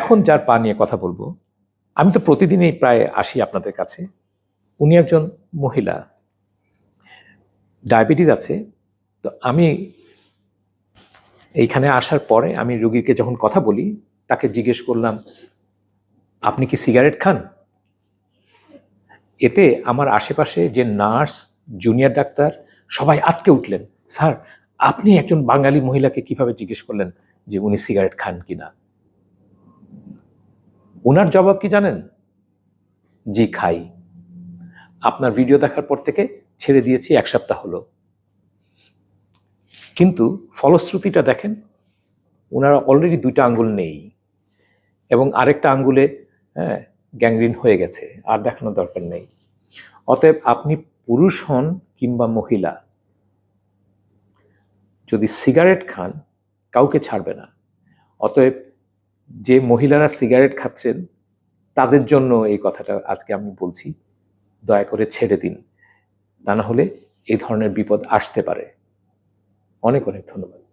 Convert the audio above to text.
এখন যার পা নিয়ে কথা বলব, আমি তো প্রতিদিনই প্রায় আসি আপনাদের কাছে। উনি একজন মহিলা। ডায়াবেটিস আছে, তো আমি এইখানে আসার পরে আমি রুগীকে যখন কথা বলি, তাকে জিজ্ঞেস করলাম, আপনি কি সিগারেট খান? এতে আমার আশেপাশে যে নার্স, জুনিয়র ডাক্তার, সবাই আটকে উঠলেন। স্যার, আপনি একজন বাঙালি মহিলাকে কীভাবে জিজ্ঞেস করলেন যে উনি সিগারেট খান কিনা? ওনার জবাব কি জানেন? জি, খাই। আপনার ভিডিও দেখার পর থেকে ছেড়ে দিয়েছি, এক সপ্তাহ হলো। কিন্তু ফলশ্রুতিটা দেখেন ওনারা অলরেডি দুইটা আঙ্গুল নেই এবং আরেকটা আঙ্গুলে হ্যাঁ গ্যাংগ্রিন হয়ে গেছে, আর দেখানোর দরকার নেই। অতএব আপনি পুরুষ হন কিংবা মহিলা, যদি সিগারেট খান, কাউকে ছাড়বে না। অতএব যে মহিলারা সিগারেট খাচ্ছেন, তাদের জন্য এই কথাটা আজকে আমি বলছি। দয়া করে ছেড়ে দিন। তা না হলে এই ধরনের বিপদ আসতে পারে। অনেক অনেক ধন্যবাদ।